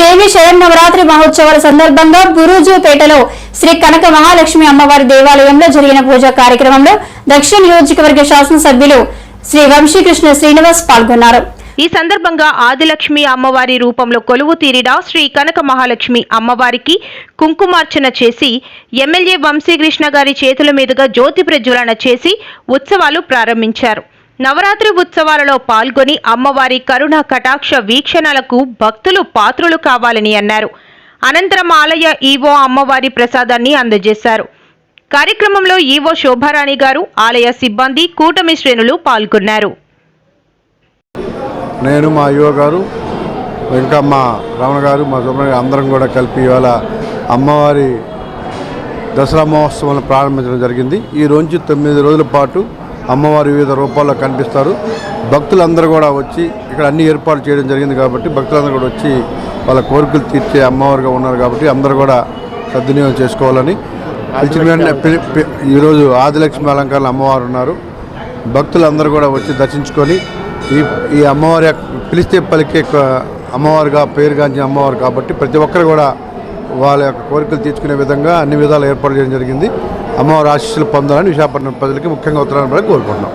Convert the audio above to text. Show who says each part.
Speaker 1: దేవి శరన్నవరాత్రి మహోత్సవాల సందర్భంగా బురుజుపేటలో శ్రీ కనక మహాలక్ష్మి అమ్మవారి దేవాలయంలో జరిగిన పూజా కార్యక్రమంలో దక్షిణ నియోజకవర్గ శాసనసభ్యులు శ్రీ వంశీకృష్ణ శ్రీనివాస్ పాల్గొన్నారు.
Speaker 2: ఈ సందర్భంగా ఆదిలక్ష్మి అమ్మవారి రూపంలో కొలువు తీరిన శ్రీ కనక మహాలక్ష్మి అమ్మవారికి కుంకుమార్చన చేసి ఎమ్మెల్యే వంశీకృష్ణ గారి చేతుల మీదుగా జ్యోతి ప్రజ్వలన చేసి ఉత్సవాలు ప్రారంభించారు. నవరాత్రి ఉత్సవాలలో పాల్గొని అమ్మవారి కరుణ కటాక్ష వీక్షణలకు భక్తులు పాత్రులు కావాలని అన్నారు. అనంతరం ఆలయ ఈవో అమ్మవారి ప్రసాదాన్ని అందజేశారు. కార్యక్రమంలో ఈవో శోభారాణి గారు ఆలయ సిబ్బంది కూటమి శ్రేణులు పాల్గొన్నారు.
Speaker 3: నేను మా యువ గారు ఇంకా మా రమణ గారు మా సుబ్రహ్మణ్య అందరం కూడా కలిపి ఇవాళ అమ్మవారి దసరా మహోత్సవాలను ప్రారంభించడం జరిగింది. ఈ రోజు తొమ్మిది రోజుల పాటు అమ్మవారి వివిధ రూపాల్లో కనిపిస్తారు. భక్తులందరూ కూడా వచ్చి ఇక్కడ అన్ని ఏర్పాటు చేయడం జరిగింది కాబట్టి భక్తులందరూ కూడా వచ్చి వాళ్ళ కోరికలు తీర్చే అమ్మవారిగా ఉన్నారు కాబట్టి అందరూ కూడా సద్వినియోగం చేసుకోవాలని. ఈరోజు ఆదిలక్ష్మి అలంకారాలు అమ్మవారు ఉన్నారు. భక్తులందరూ కూడా వచ్చి దర్శించుకొని ఈ ఈ అమ్మవారి యొక్క పిలిస్తే పలికే అమ్మవారుగా పేరుగాంచిన అమ్మవారు కాబట్టి ప్రతి ఒక్కరు కూడా వాళ్ళ యొక్క కోరికలు తీర్చుకునే విధంగా అన్ని విధాలు ఏర్పాటు చేయడం జరిగింది. అమ్మవారి ఆశీస్సులు పొందాలని విశాఖపట్నం ప్రజలకి ముఖ్యంగా ఉత్తరాంధ్ర ప్రజలకు కోరుకుంటున్నాం.